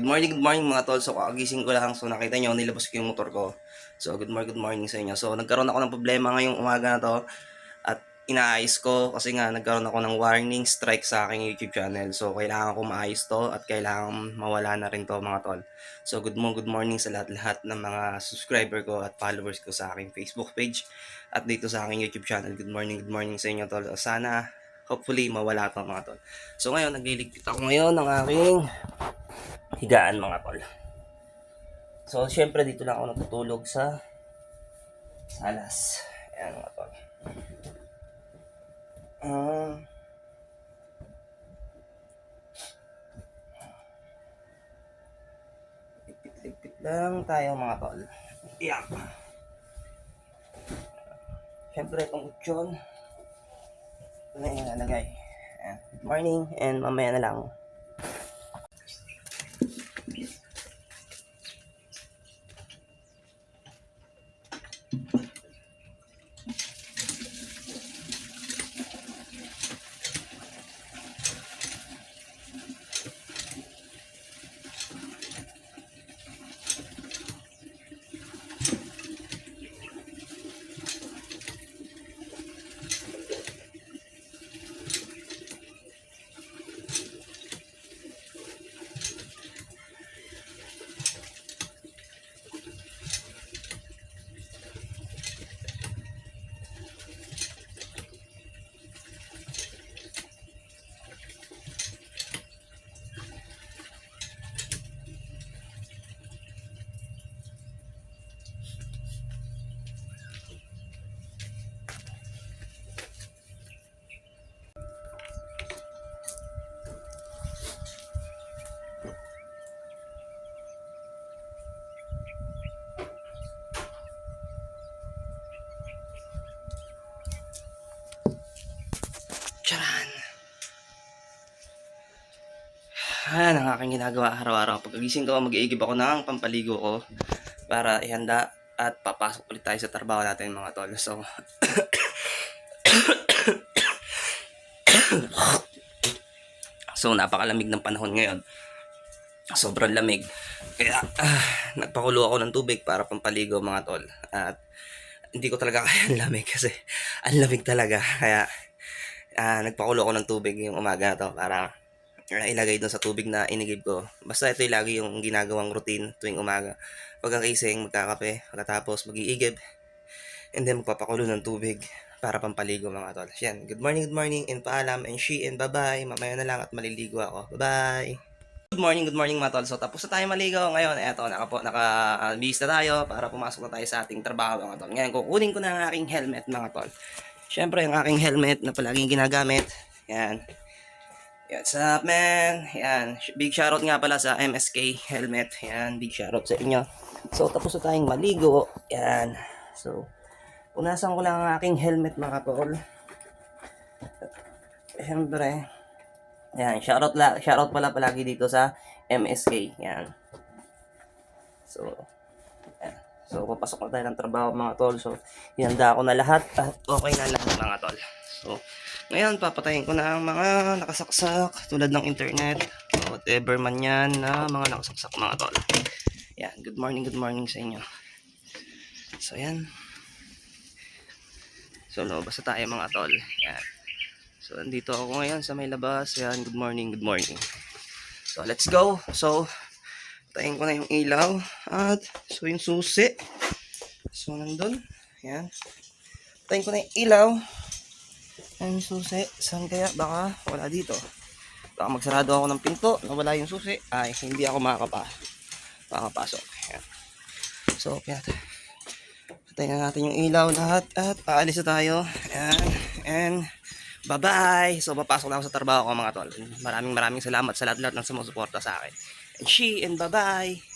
Good morning, good morning mga tol. So, kakagising ko lang. So, nakita nyo, nilabas ko yung motor ko. So, good morning, good morning sa inyo. So, nagkaroon ako ng problema ngayong umaga na to. At inaayos ko kasi nga nagkaroon ako ng warning strike sa aking YouTube channel. So, kailangan ko maayos to at kailangan mawala na rin to mga tol. So, good morning, good morning sa lahat-lahat ng mga subscriber ko at followers ko sa aking Facebook page at dito sa aking YouTube channel. Good morning, good morning sa inyo tol. Sana, hopefully, mawala to mga tol. So, ngayon, nagliligpit ako ngayon ng aking higaan mga tol. So, syempre dito lang ako natutulog sa salas. Ayan mga tol. Ah. Ligpit-ligpit lang tayo mga tol. Ayan. Syempre itong utyon. Ito na yung nalagay. Good morning and mamaya na lang. Ayan ang aking ginagawa araw-araw. Pagkagising ko, mag-iigib ako ng pampaligo ko para ihanda at papasok ulit tayo sa trabaho natin mga tol. So, so napakalamig ng panahon ngayon. Sobrang lamig. Kaya, ah, nagpakulo ako ng tubig para pampaligo mga tol. At hindi ko talaga kaya ang lamig kasi ang lamig talaga. Kaya, ah nagpakulo ako ng tubig yung umaga na to para ilagay doon sa tubig na inigib ko. Basta ito yung lagi yung ginagawang routine tuwing umaga. Pag ang kising, magkakape, pagkatapos mag-iigib, and then magpapakulo ng tubig para pampaligo mga tol. Yan, good morning, good morning, and paalam, and she, and bye-bye. Mamaya na lang at maliligo ako. Bye-bye! Good morning, good morning mga tol. So tapos na tayo maligo ngayon. Eto, naka, po, naka uh, na tayo para pumasok na tayo sa ating trabaho mga tol. Ngayon, kukunin ko na ang aking helmet mga tol. Siyempre, ang aking helmet na palaging ginagamit. Yan. What's up, man? Yan. Big shoutout nga pala sa MSK helmet. Yan. Big shoutout sa inyo. So, tapos na tayong maligo. Yan. So, punasan ko lang ang aking helmet, mga tol. Siyempre. Yan. Shoutout, la shoutout pala palagi dito sa MSK. Yan. So, yan. So, papasok na tayo ng trabaho mga tol. So, hinanda ko na lahat at okay na lahat mga tol. So, ngayon, papatayin ko na ang mga nakasaksak tulad ng internet o whatever man yan na mga nakasaksak mga tol. Yan, good morning, good morning sa inyo. So, yan. So, lumabas na tayo mga tol. Yan. So, andito ako ngayon sa may labas. Yan, good morning, good morning. So, let's go. So, Tayin ko na yung ilaw. At, so yung susi. So, nandun. Yan. Tayin ko na yung ilaw. Ayan yung susi. Saan kaya? Baka wala dito. Baka magsarado ako ng pinto na wala yung susi. Ay, hindi ako makakapa makakapasok. Yan. So, kaya Patayin na natin yung ilaw lahat at aalis na tayo. Ayan. And, bye-bye! So, papasok na ako sa trabaho ko mga tol. Maraming maraming salamat sa lahat-lahat ng sumusuporta sa akin. And she, and bye-bye!